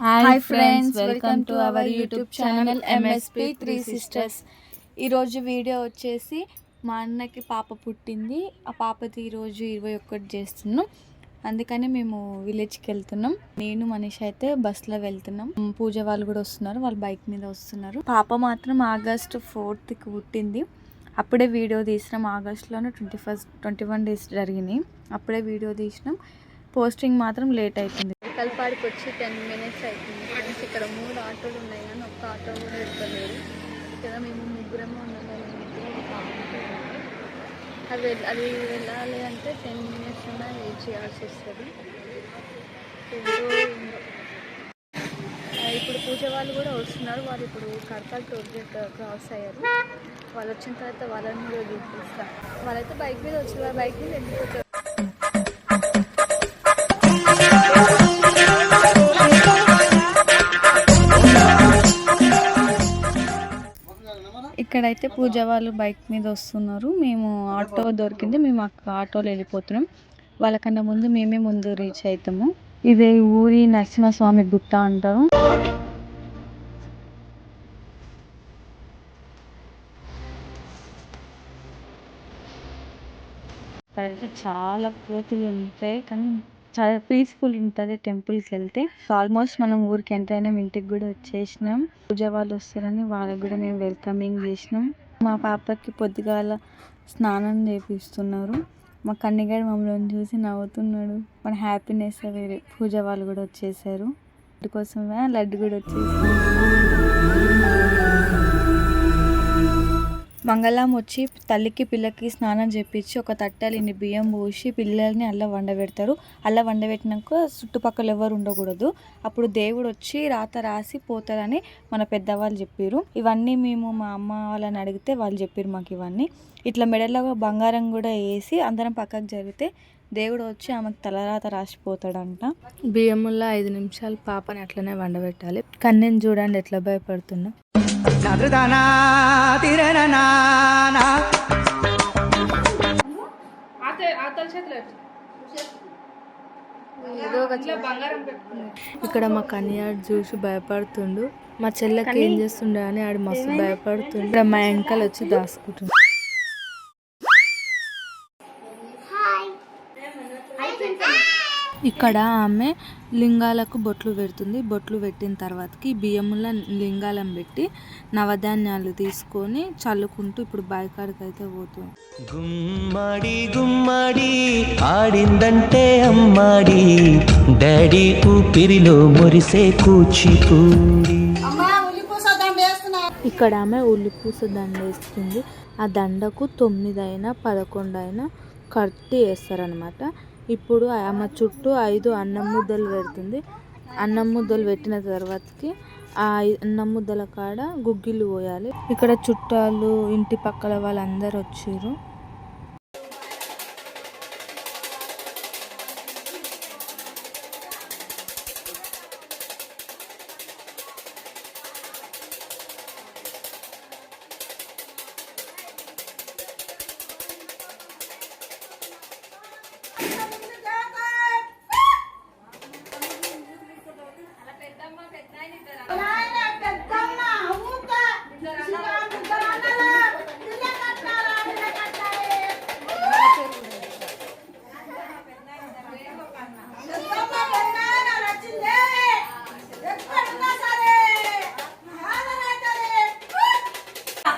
Hi friends welcome to our YouTube channel MSP three sisters ఈరోజు video వచ్చేసి మా అన్నకి పాప పుట్టింది. ఆ పాపది ఈరోజు ఇరవై ఒక్కటి చేస్తున్నాం. అందుకని మేము విలేజ్కి వెళ్తున్నాం. నేను మనీష్ అయితే బస్లో వెళ్తున్నాం. పూజ వాళ్ళు కూడా వస్తున్నారు. వాళ్ళు బైక్ మీద వస్తున్నారు. పాప మాత్రం ఆగస్ట్ ఫోర్త్కి పుట్టింది. అప్పుడే వీడియో తీసినాం. ఆగస్ట్లోనే twenty first twenty one days జరిగినాయి. అప్పుడే వీడియో తీసినాం. పోస్టింగ్ మాత్రం లేట్ అవుతుంది కల్పాడికి వచ్చి టెన్ మినిట్స్ అవుతుంది ఫ్రెండ్స్ ఇక్కడ మూడు ఆటోలు ఉన్నాయి కానీ ఒక్క ఆటో కూడా ఎక్కలేదు. ఇక్కడ మేము ముగ్గురమే ఉన్నాము అది వెళ్- అది వెళ్ళాలి అంటే టెన్ మినిట్స్ ఉన్నా వెయిట్ చేయాల్సి వస్తుంది. ఇప్పుడు పూజ వాళ్ళు కూడా వస్తున్నారు. వాళ్ళు ఇప్పుడు కడప టోల్ గేట్ క్రాస్ అయ్యారు. వాళ్ళు వచ్చిన తర్వాత వాళ్ళని కూడా చూపిస్తాను వాళ్ళైతే బైక్ మీద వచ్చారు బైక్ మీద ఎందుకు ఇక్కడైతే పూజ వాళ్ళు బైక్ మీద వస్తున్నారు. మేము ఆటో దొరికింది. మేము ఆటోలో వెళ్ళిపోతున్నాం. వాళ్ళకన్నా ముందు మేమే ముందు రీచ్ అవుతాము ఇదే ఊరి నరసింహస్వామి గుట్ట అంటారు. చాలా కోతులు ఉంటాయి కానీ చాలా పీస్ఫుల్ ఉంటుంది టెంపుల్కి వెళ్తే. ఆల్మోస్ట్ మనం ఊరికి ఎంటర్ అయినాం ఇంటికి కూడా వచ్చేసినాం. పూజ వాళ్ళు వస్తారని వాళ్ళకి కూడా మేము వెల్కమింగ్ చేసినాం. మా పాపకి పొద్దుగాల స్నానం చేపిస్తున్నారు. మా కన్నగాడు మమ్మల్ని చూసి నవ్వుతున్నాడు. మన హ్యాపీనెస్ వేరే. పూజ వాళ్ళు కూడా వచ్చేసారు. అందుకోసమే లడ్డు కూడా వచ్చేసారు మంగళం వచ్చి తల్లికి పిల్లకి స్నానం చేపించి ఒక తట్టలిని ఇన్ని బియ్యం పోసి పిల్లల్ని అల్ల వండబెడతారు అల్ల వండబెట్టినాక చుట్టుపక్కల ఎవరు ఉండకూడదు. అప్పుడు దేవుడు వచ్చి రాత రాసి పోతారని మన పెద్దవాళ్ళు చెప్పారు ఇవన్నీ మేము మా అమ్మ వాళ్ళని అడిగితే వాళ్ళు చెప్పారు మాకు ఇవన్నీ. ఇట్లా మెడలో బంగారం కూడా వేసి అందరం పక్కకు జరిగితే దేవుడు వచ్చి ఆమెకు తలరాత రాసిపోతాడంట బియ్యముల్లో ఐదు నిమిషాలు పాపని అట్లనే వండబెట్టాలి. కన్నెని చూడండి ఎట్లా భయపడుతున్నా. ఇక్కడ మా కన్యాడు చూసి భయపడుతుండు. మా చెల్లెకి ఏం చేస్తుండే అని ఆడు మస్తు భయపడుతుండు. ఇక్కడ మా వెంకలు వచ్చి దాచుకుంటుండు. ఇక్కడ ఆమె లింగాలకు బొట్లు పెడుతుంది. బొట్లు పెట్టిన తర్వాతకి బియ్యముల లింగాలను పెట్టి నవధాన్యాలు తీసుకొని చల్లుకుంటూ ఇప్పుడు బాయికాడికి అయితే పోతుంది. గుమ్మడి గుమ్మడి ఆడిందంటే అమ్మాడి. డాడీ ఊపిరిలో మురిసే కూచిపూడి ఇక్కడ ఆమె ఉల్లిపూస దండ వేస్తుంది. ఆ దండకు తొమ్మిది అయినా పదకొండు అయినా కట్టి వేస్తారనమాట ఇప్పుడు ఆమె చుట్టూ ఐదు అన్నం ముద్దలు పెడుతుంది. అన్నం ముద్దలు పెట్టిన తర్వాతకి ఆ ఐ- అన్నం ముద్దల కాడ గుగ్గిలు పోయాలి. ఇక్కడ చుట్టాలు ఇంటి పక్కల వాళ్ళందరూ వచ్చారు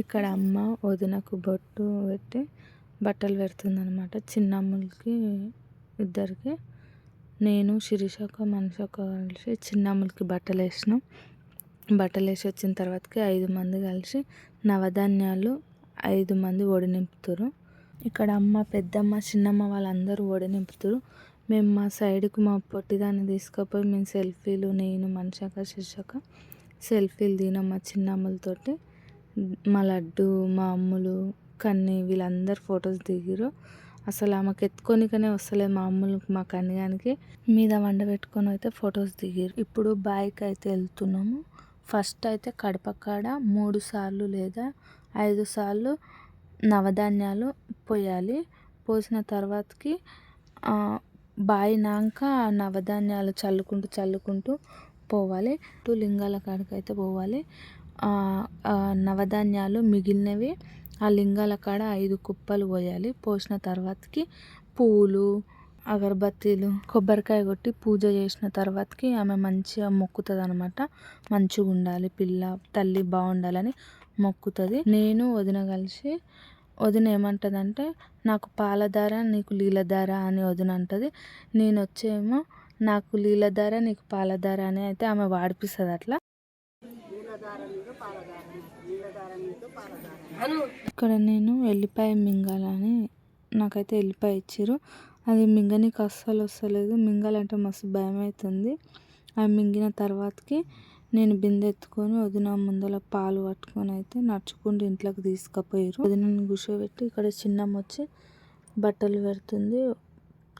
ఇక్కడ అమ్మ వదినకు బొట్టు పెట్టి బట్టలు పెడుతుంది అనమాట చిన్నమ్మలకి ఇద్దరికి. నేను శిరీషక్క మనషక్క కలిసి చిన్నమ్మలకి బట్టలు వేసినాం. బట్టలు వేసి వచ్చిన తర్వాతకి ఐదు మంది కలిసి నవధాన్యాలు ఐదు మంది ఒడి నింపుతారు ఇక్కడ అమ్మ పెద్దమ్మ చిన్నమ్మ వాళ్ళందరూ ఒడి నింపుతారు మేము మా సైడ్కి మా పొట్టిదాన్ని తీసుకుపోయి మేము సెల్ఫీలు నేను మనిషాక శిర్షక సెల్ఫీలు తినాం మా చిన్నమ్మలతోటి మా లడ్డు మా అమ్ములు కన్ని వీళ్ళందరూ ఫొటోస్ దిగిరు అసలు ఆమెకు ఎత్తుకొనికనే వస్తలేదు మా అమ్ములు మా కన్నిగానికి మీద వండ పెట్టుకొని అయితే ఫొటోస్ దిగిరు ఇప్పుడు బాయ్కి అయితే వెళ్తున్నాము. ఫస్ట్ అయితే కడప కాడ మూడు సార్లు లేదా ఐదు సార్లు నవధాన్యాలు పోయాలి. పోసిన తర్వాతకి బాయినాక ఆ నవధాన్యాలు చల్లుకుంటూ చల్లుకుంటూ పోవాలి. టూ లింగాల కాడికి అయితే పోవాలి. నవధాన్యాలు మిగిలినవి ఆ లింగాల కాడ ఐదు కుప్పలు పోయాలి. పోసిన తర్వాతకి పూలు అగరబత్తీలు కొబ్బరికాయ కొట్టి పూజ చేసిన తర్వాతకి ఆమె మంచిగా మొక్కుతుంది అనమాట మంచిగా ఉండాలి. పిల్ల తల్లి బాగుండాలని మొక్కుతుంది. నేను వదిన కలిసి వదిన ఏమంటుందంటే నాకు పాలధార నీకు లీలధార అని వదిన అంటుంది. నేను వచ్చేమో నాకు లీలధార నీకు పాలధార అని అయితే ఆమె వాడిపిస్తుంది అట్లా ఇక్కడ నేను ఎల్లిపాయ మింగాలని నాకైతే ఎల్లిపాయ ఇచ్చారు అది మింగనీకి అస్సలు వస్తలేదు. మింగాలంటే మస్తు భయం అవుతుంది అవి మింగిన తర్వాతకి నేను బిందె ఎత్తుకొని వదిన ముందల పాలు పట్టుకొని అయితే నడుచుకుంటూ ఇంట్లోకి తీసుకుపోయారు వదినని కూర్చోబెట్టి ఇక్కడ చిన్నమ్మ వచ్చి బట్టలు పెడుతుంది.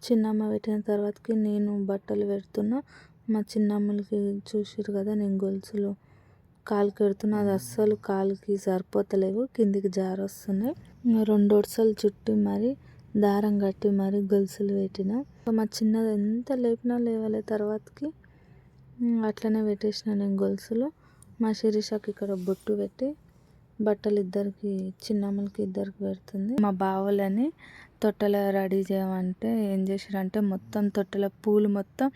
చిన్నమ్మ పెట్టిన తర్వాతకి నేను బట్టలు పెడుతున్నా. మా చిన్నమ్మలకి చూసిరు కదా నేను గొలుసులు కాలు పెడుతున్నా అది అస్సలు కాలుకి సరిపోతలేవు కిందికి జారొస్తున్నాయి. రెండు వరుసలు చుట్టి మరి దారం కట్టి మరి గొలుసులు పెట్టిన. మా చిన్నది ఎంత లేపినా లేవలే తర్వాతకి. అట్లనే పెట్టేసిన నేను గొలుసులు. మా శిరీషకి ఇక్కడ బొట్టు పెట్టి బట్టలు ఇద్దరికి చిన్నమ్మలకి ఇద్దరికి పెడుతుంది. మా బావలని తొట్టెల రెడీ చేయమంటే ఏం చేసారంటే మొత్తం తొట్టెల పూలు మొత్తం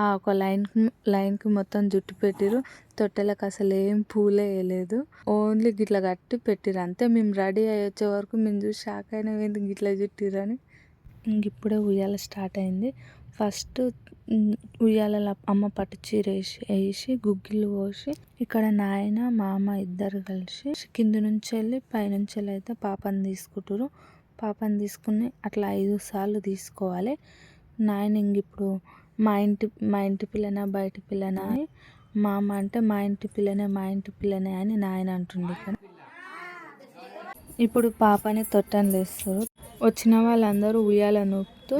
ఆ ఒక లైన్కి లైన్కి మొత్తం జుట్టు పెట్టిరు తొట్టెలకు అసలు ఏం పూలే వేయలేదు. ఓన్లీ గిట్ల కట్టి పెట్టిరు అంతే మేము రెడీ అయ్యి వచ్చే వరకు మేము చూసి షాక్ అయినా ఏంది గిట్ల చుట్టిరని ఇంక ఇప్పుడే ఉయ్యాల స్టార్ట్ అయింది. ఫస్ట్ ఉయ్యాలల ఉయ్యాలలో అమ్మ పట్టు చీర వేసి వేసి గుగ్గిళ్ళు పోసి ఇక్కడ నాయన మామ ఇద్దరు కలిసి కింద నుంచి వెళ్ళి పైనుంచి వెళ్ళి అయితే పాపని తీసుకుంటారు పాపని తీసుకుని అట్లా ఐదు సార్లు తీసుకోవాలి. నాయన ఇంక ఇప్పుడు మా ఇంటి మా ఇంటి పిల్లనా బయట పిల్లనా అని మామ అంటే మా ఇంటి పిల్లనే మా ఇంటి పిల్లనే అని నాయన అంటుండే. ఇక్కడ ఇప్పుడు పాపని తొట్టని లేస్తారు వచ్చిన వాళ్ళందరూ ఉయ్యాల నూపుతూ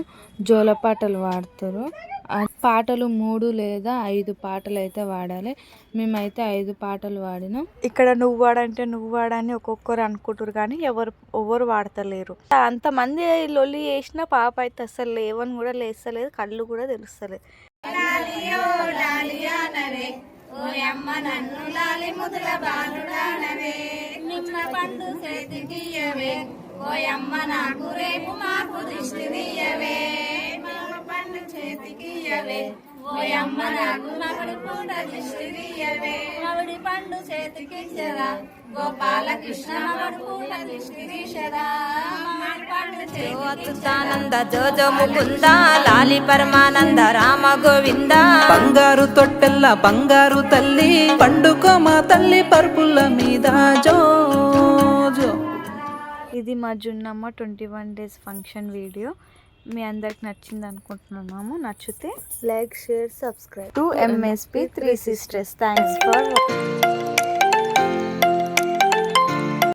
జోలపాటలు పాడతారు. ఆ పాటలు మూడు లేదా ఐదు పాటలు అయితే పాడాలి. మేమైతే ఐదు పాటలు పాడినాం. ఇక్కడ నువ్వు వాడంటే నువ్వు వాడని ఒక్కొక్కరు అనుకుంటారు కానీ ఎవరు ఎవరు వాడతలేరు అంతమంది లొల్లి చేసిన పాప అయితే అసలు లేవని కూడా లేస్తలేదు కళ్ళు కూడా తెలుస్తలేదు నిమ్మ పండు చేతికియవే ఓయమ్మ నాకు రేపు మాకు దిష్టి తీయవే. నిమ్మ పండు చేతికియవే ఓయమ్మ నాకు మగడి పూట దిష్టి తీయవే. మగడి పండు చేతికిచ్చరా గోపాలకృష్ణ మగడి పూట దిష్టి తీసరా మగడి పండు చేతికి అచ్యుతానంద జోజో ముకుంద లాలి పరమానంద రామ గోవింద. బంగారు తొట్టెల్ల బంగారు తల్లి పండుకో మా తల్లి పరుపుల మీద జో. ఇది మా Junnamma twenty one days function video. మీ అందరికి నచ్చింది అనుకుంటున్నాము. నచ్చితే like share subscribe. To MSP three sisters thanks for